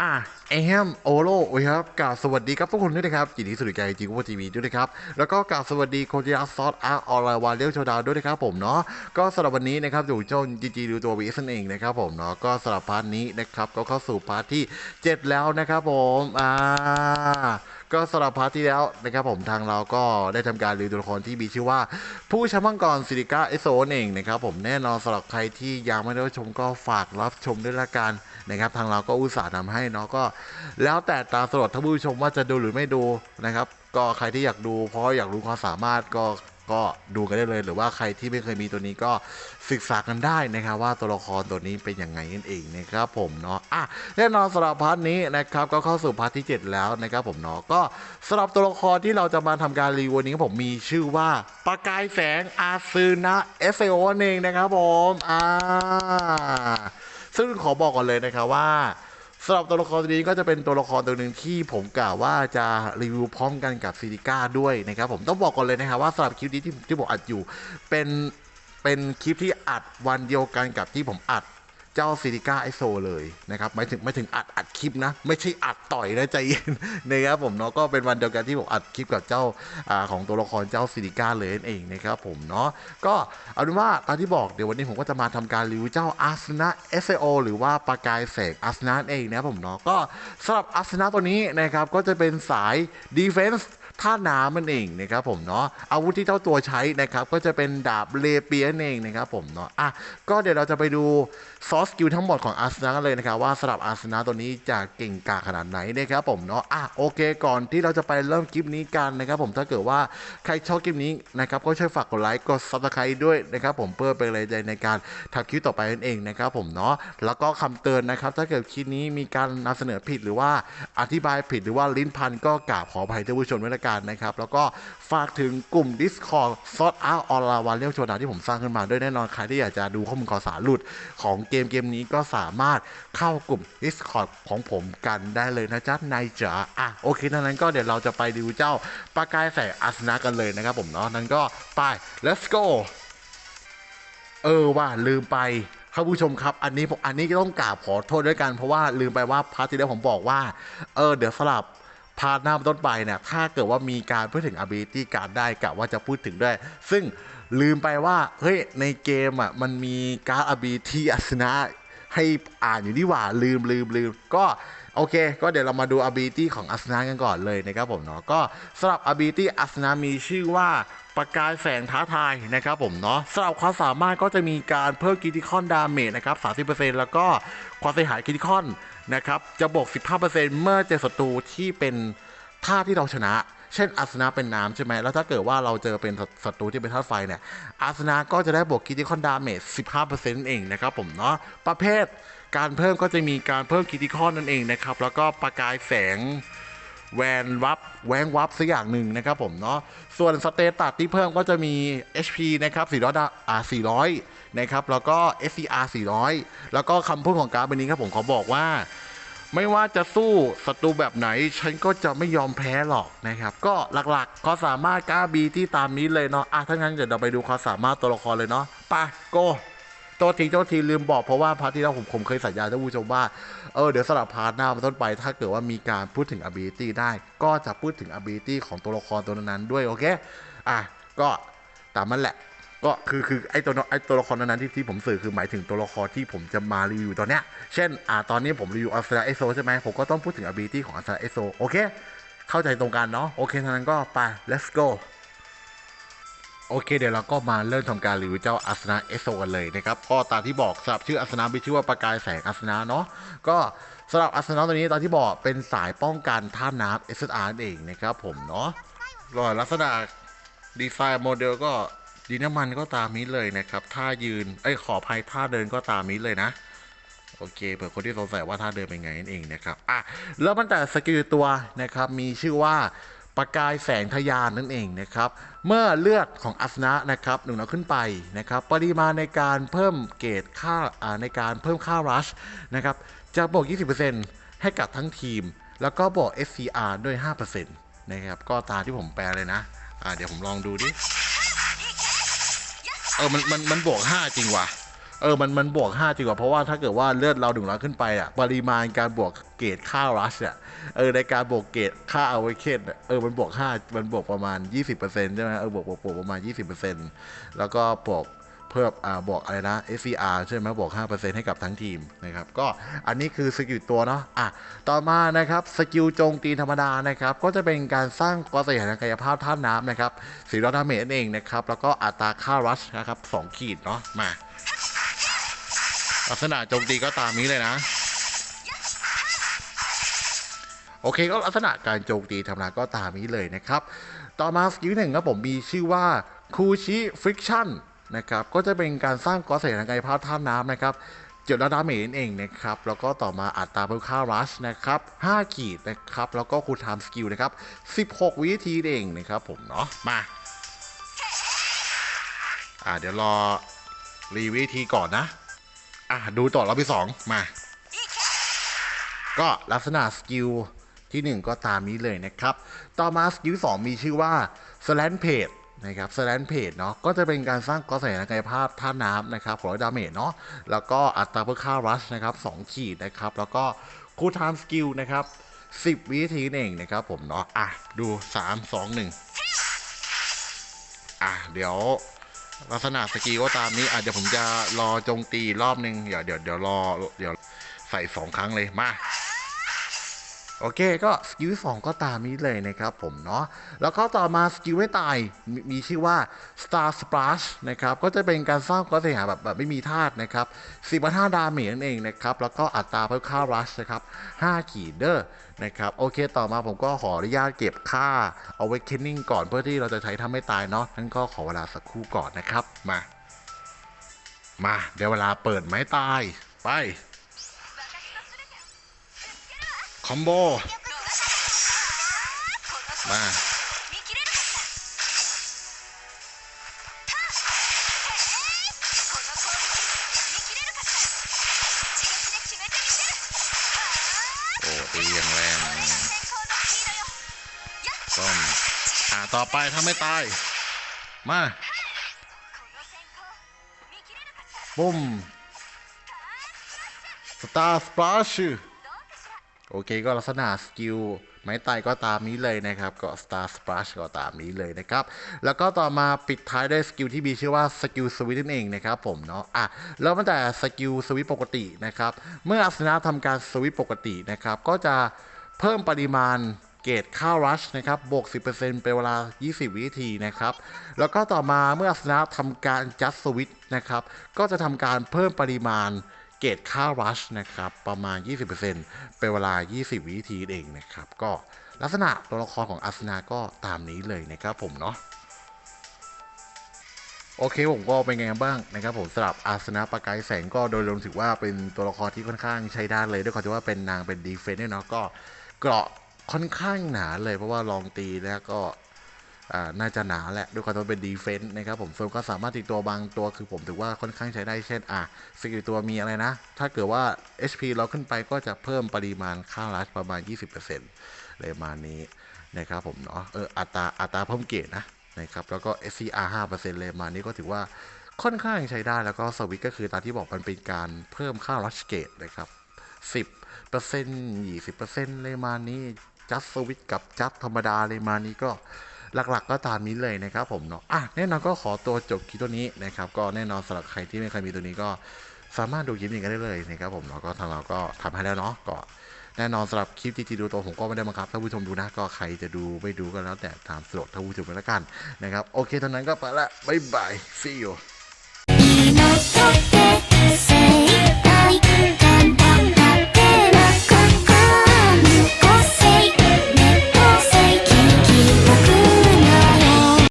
อะเอมโอโลโอ้ยครับกล่าวสวัสดีครับทุกคนด้วยนะครับยินดีสุดใจจริงว่าทีวีด้วยนะครับ แล้วก็กล่าวสวัสดีโคจิอาซอสอาร์ออนไลน์วาเลียวโชดาด้วยนะครับผมเนาะก็สำหรับวันนี้นะครับอยู่ช่องจีจีดูตัววีสนเองนะครับผมเนาะก็สำหรับพาร์ทนี้นะครับก็เข้าสู่พาร์ทที่ 7 แล้วนะครับผมอ่าก็สำหรับพาร์ทที่แล้วนะครับผมทางเราก็ได้ทำการรีวิวตัวละครที่มีชื่อว่า ผู้ชมังกรซิลิก้าเอโซนเองนะครับผมแน่นอนสำหรับใครที่ยังไม่ได้ชมก็ฝากรับชมด้วยละกัน นะครับ ทางเราก็อุตส่าห์ทำให้เนาะก็ แล้วแต่ตาสำหรับท่านผู้ชมว่าจะดูหรือไม่ดูนะครับ ก็ใครที่อยากดู เพราะอยากรู้ความสามารถก็ก็ดูกันได้เลย หรือว่าใครที่ไม่เคยมีตัวนี้ก็ศึกษากันได้นะครับ ว่าตัวละครตัวนี้เป็นยังไงนั่นเองนะครับผมเนาะอะแน่นอนสำหรับพาร์ทนี้นะครับก็เข้าสู่พาร์ทที่ 7 แล้วนะครับผมเนาะก็สำหรับตัวละครที่เราจะมาทำการรีวิวนี้ผมมีชื่อว่าประกายแสงอาซึนะเอฟเอโอเองนะครับผมอ่า ซึ่งขอบอกก่อนเลยนะครับว่าสำหรับตัวละครตัวนี้ก็จะเป็นตัวละครตัวหนึ่งที่ผมกล่าวว่าจะรีวิวพร้อมกันกับซีริก้าด้วยนะครับผมต้องบอกก่อนเลยนะครับว่าสำหรับคลิปนี้ที่ที่ผมอัดอยู่เป็นเป็นคลิปที่อัดวันเดียวกันกับที่ผมอัด เจ้าซิริก้าไอโซเลยนะครับไม่ถึงไม่ถึงอัดอัดคลิปนะ ไม่ใช่อัดต่อยนะใจเย็นนะครับผมเนาะก็เป็นวันเดียวกันที่ผมอัดคลิปกับเจ้าอของตัวละครเจ้าซิริก้าเลยนั่นเองนะครับผมเนาะก็เอาเป็นว่าตามที่บอกเดี๋ยววันนี้ผมก็จะมาทำการรีวิวเจ้าอาร์ n นะ SAO หรือว่าปากายแสงอาร์ n นะเองนะครับผมเนาะก็สำหรับอาร์ n นะตัวนี้นะครับก็จะเป็นสายดีเฟนส์ ท่าน้ำมันเองนะครับผมเนาะอาวุธที่เจ้าตัวใช้นะครับก็จะเป็นดาบเลเปียนเองนะครับผมเนาะอะก็เดี๋ยวเราจะไปดูซอสกิลทั้งหมดของอาร์ n นะกันเลยนะครับว่าสำหรับอาร์ n นะตัวนี้จะเก่งกาขนาดไหนนะครับผมเนาะอะโอเค ก่อนที่เราจะไปเริ่มคลิปนี้กันนะครับผมถ้าเกิดว่าใครชอบคลิปนี้นะครับก็ช่วยฝากกดไลค์กดซับสไครต์ด้วยนะครับผมเพื่อเป็นแรงใจในการทำคลิปต่อไปนั่นเองนะครับผมเนาะแล้วก็คำเตือนนะครับถ้าเกิดคลิปนี้มีการนำเสนอผิดหรือว่าอธิบายผิดหรือว่าลิ้นพันก็กราบขออภัยท่านผู้ชมด้วยละกันนะครับ แล้วก็ฝากถึงกลุ่ม Discord ซอสอาร์ออนไลน์วันเรียวโชดาที่ผมสร้างขึ้นมาด้วยแน่นอนใครที่อยากจะดูข้อมูลข่าวสารหลุดของเกมเกมนี้ก็สามารถเข้ากลุ่ม Discord ของผมกันได้เลยนะจ๊ะนายจ๋าอะโอเคดังนั้นก็เดี๋ยวเราจะไปดูเจ้าปากายแสงอาสนะกันเลยนะครับผมเนาะนั้นก็ไป let's go เออว่าลืมไปท่านผู้ชมครับ อันนี้ผมอันนี้ต้องกราบขอโทษด้วยกันเพราะว่าลืมไปว่าพาร์ทที่แล้วผมบอกว่า เออเดี๋ยวสลับ พาร์ทหน้าต้นไปเนี่ยถ้าเกิดว่ามีการพูดถึง ability การดได้กะว่าจะพูดถึงด้วย ซึ่งลืมไปว่าเฮ้ยในเกมอะมันมีการด ability อัสนะให้อ่านอยู่นี่หว่าลืมลืมลืมก็โอเค ก็เดี๋ยวเรามาดู ability ของอัสนากันก่อนเลยนะครับผมเนาะก็สำหรับ ability อัสนามีชื่อว่า ประกายแสงท้าทายนะครับผมเนาะสำหรับความสามารถก็จะมีการเพิ่มคิติคอนดาเมจนะครับ30%แล้วก็ความเสียหายคิติคอนนะครับจะบวก 15%เมื่อเจอศัตรูที่เป็นท่าที่เราชนะ เช่นอาสนะเป็นน้ำใช่ไหมแล้วถ้าเกิดว่าเราเจอเป็นศัตรูที่เป็นธาตุไฟเนี่ยอาสนะก็จะได้บวกคิติคอนดาเมจ15%เองนะครับผมเนาะประเภทการเพิ่มก็จะมีการเพิ่มคิติคอนนั่นเองนะครับแล้วก็ประกายแสง แวนวับแวงวับสักอย่างหนึ่งนะครับผมเนาะส่วนสเตตัสที่เพิ่มก็จะมี HP นะครับ400อ่า400 นะครับ แล้วก็ SCR 400 แล้วก็คำพูดของการ์ดใบนี้ครับผมเขอบอกว่า ไม่ว่าจะสู้ศัตรูแบบไหน ฉันก็จะไม่ยอมแพ้หรอกนะครับ ก็หลักๆก็สามารถกล้าบีที่ตามนี้เลยเนาะอะถ้างั้นเดี๋ยวเราไปดูความสามารถตัวละครเลยเนาะไปโก โทษทีโทษทีลืมบอกเพราะว่าพาร์ทที่แล้วผมผมเคยสัญญาท่านผู้ชมว่า เออเดี๋ยวสลับพาร์ทหน้าเป็นต้นไป ถ้าเกิดว่ามีการพูดถึง ability ได้ ก็จะพูดถึง ability ของตัวละครตัวนั้นด้วยโอเค อะก็ตามนั้นแหละ ก็คือคือไอตัวไอตัวละครนั้นที่ที่ผมสื่อคือหมายถึงตัวละครที่ผมจะมารีวิวตอนเนี้ย เช่น อ่าตอนนี้ผมรีวิวอัลสตาเอโซใช่ไหมผมก็ต้องพูดถึง ability ของอัลสตาเอโซโอเค เข้าใจตรงกันเนาะโอเคทั้งนั้นก็ไป let's go โอเคเดี๋ยวเราก็มาเริ่มทำการรีวิวเจ้าอัสนาเอสโซกันเลยนะครับก็ตามที่บอกสำหรับชื่ออัสนามีชื่อว่าประกายแสงอัสนาเนาะก็สำหรับอัสนาตัวนี้ตามที่บอกเป็นสายป้องกันท่าน้ำ SSR นั่นเองนะครับผมเนาะรอยลักษณะดีไซน์โมเดลก็ดีน้ำมันก็ตามนี้เลยนะครับท่ายืนไอ้ยขออภัยท่าเดินก็ตามนี้เลยนะโอเคเผื่อคนที่สงสัยว่าท่าเดินเป็นไงนั่นเองนะครับอะแล้วมันแต่สกิลตัวนะครับมีชื่อว่า ประกายแสงทยานนั่นเองนะครับ เมื่อเลือดของอัสนะนะครับหนึ่งน้อยขึ้นไปนะครับ ปริมาณในการเพิ่มเกรดค่าในการเพิ่มค่ารัชนะครับจะบวก 20%ให้กับทั้งทีม แล้วก็บวก SCR ด้วย 5%นะครับ ก็ตามที่ผมแปลเลยนะอ่าเดี๋ยวผมลองดูดิ เออ มัน มัน มันบวก 5 จริงว่ะ เออมันมันบวกห้าจริงกว่าเพราะว่าถ้าเกิดว่าเลือดเราหนึ่งร้อยขึ้นไปอะปริมาณการบวกเกรดค่ารัชอะเออในการบวกเกรดค่าเอาไว้เคนอะเออมันบวกห้ามันบวกประมาณยี่สิบเปอร์เซ็นต์ใช่ไหมเออบวกบวกบวกประมาณยี่สิบเปอร์เซ็นต์แล้วก็บวกเพิ่มอ่าบวกอะไรนะ SCR ใช่ไหมบวก 5%ให้กับทั้งทีมนะครับก็อันนี้คือสกิลตัวเนาะอะต่อมานะครับสกิลโจมตีธรรมดานะครับก็จะเป็นการสร้างกรสยานกายภาพท่าน้ำนะครับสีรอดาเมจนั่นเองนะครับแล้วก็อัตราค่ารัชนะครับสองขีดเนาะมา ลักษณะโจมตีก็ตามนี้เลยนะ โอเคก็ลักษณะการโจมตีธรรมดาก็ตามนี้เลยนะครับ ต่อมาสกิลหนึ่งครับผมมีชื่อว่าคูชิฟริกชั่นนะครับก็จะเป็นการสร้างกอเสนาไกายภาพท่าน้ำนะครับเจ็ดระดับเมนเองนะครับ แล้วก็ต่อมาอัตราเพิ่มค่ารัชนะครับ 5 ขีดนะครับ แล้วก็คูลไทม์สกิลนะครับ 16 วิธีเองนะครับผมเนาะ มา อ่าเดี๋ยวรอรีวิธีก่อนนะ อะดูต่อรอบที่สองมา ก็ลักษณะสกิลที่ 1 ก็ตามนี้เลยนะครับ ต่อมาสกิลสองมีชื่อว่า slant page นะครับ slant page เนาะก็จะเป็นการสร้างกอสายกายภาพท่าน้ำนะครับของดาเมจเนาะแล้วก็อัตราเพื่อค่ารัชนะครับ2ขีดนะครับ แล้วก็คูลไทม์สกิลนะครับ 10 วิธีนั่นเองนะครับผมเนาะอะดู 3 2 1 อะเดี๋ยว ลักษณะสกีก็ตามนี้อาจจะผมจะรอจงตีรอบนึงเดี๋ยวเดี๋ยวเดี๋ยวรอเดี๋ยวใส่สองครั้งเลยมา โอเคก็สกิลสองก็ตามนี้เลยนะครับผมเนาะแล้วก็ต่อมาสกิลไม่ตายมมีชื่อว่า Star Splash นะครับก็จะเป็นการสร้างก็เสียหาแบบแบบไม่มีธาตุนะครับ15ดาเมจนั่นเองนะครับแล้วก็อัตราเพิ่มค่ารัชนะครับ5ขีดเดอร์นะครับโอเคต่อมาผมก็ขออนุญาตเก็บค่า Awakening ก่อนเพื่อที่เราจะใช้ทำให้ตายเนาะนั่นก็ขอเวลาสักครู่ก่อนนะครับมา มาเดี๋ยวเวลาเปิดไม้ตายไป คอมโบ มาโอ้ตีอย่างแรงต้มอ่าต่อไปถ้าไม่ตาย มาปุ้มสตาร์สปลาช โอเคก็ลักษณะสกิลไม้ตายก็ตามนี้เลยนะครับ ก็ Star Splash ก็ตามนี้เลยนะครับ แล้วก็ต่อมาปิดท้ายด้วยสกิลที่มีชื่อว่าสกิลสวิตนั่นเองนะครับผมเนาะอะแล้วตั้งแต่สกิลสวิตปกตินะครับ เมื่ออาสนะทำการสวิตปกตินะครับ ก็จะเพิ่มปริมาณเกรดค่ารัชนะครับบวก 10%เป็นเวลา 20 วินาทีนะครับ แล้วก็ต่อมาเมื่ออาสนะทำการจัดสวิตนะครับ ก็จะทำการเพิ่มปริมาณ เกรดค่ารัชนะครับประมาณ 20%เป็นเวลา 20 วินาทีเองนะครับ ก็ลักษณะตัวละครของอาสนาก็ตามนี้เลยนะครับผมเนาะโอเคผมก็เป็นไงบ้างนะครับผมสำหรับอาสนะประกายแสงก็โดยรวมถือว่าเป็นตัวละครที่ค่อนข้างใช้ได้เลยด้วยความที่ว่าเป็นนางเป็นดีเฟนต์เนาะก็เกราะค่อนข้างหนาเลยเพราะว่าลองตีแล้วก็ น่าจะหนาแหละด้วยความที่เป็นดีเฟนต์นะครับผมส่วนก็สามารถติดตัวบางตัวคือผมถือว่าค่อนข้างใช้ได้เช่นอะสกิลตัวมีอะไรนะ ถ้าเกิดว่า HP เราขึ้นไปก็จะเพิ่มปริมาณค่ารัชประมาณ 20%เลยมานี้นะครับผมเนาะเอออัตราอัตราเพิ่มเกรดนะนะครับแล้วก็ SCR 5%เลยมานี้ก็ถือว่าค่อนข้างใช้ได้แล้วก็สวิตก็คือตามที่บอกมันเป็นการเพิ่มค่ารัชเกตนะครับ10เปอร์เซ็นต์ยี่สิบเปอร์เซ็นต์เลยมานี้จัดสวิตกับจัดธรรมดาเลยมานี้ก็ หลักๆ ก็ตามนี้เลยนะครับผมเนาะอะแน่นอนก็ขอตัวจบคลิปตัวนี้นะครับก็แน่นอนสำหรับใครที่ไม่เคยมีตัวนี้ก็สามารถดูคลิปนี้กันได้เลยนะครับผมแล้วก็ทางเราก็ทำให้แล้วเนาะก็แน่นอนสำหรับคลิปที่จีดูตัวผมก็ไม่ได้บังคับท่านผู้ชมดูนะก็ใครจะดูไม่ดูก็แล้วแต่ตามสะดวกท่านผู้ชมไปแล้วกันนะครับโอเคเท่านั้นก็ไปละบ๊ายบาย see you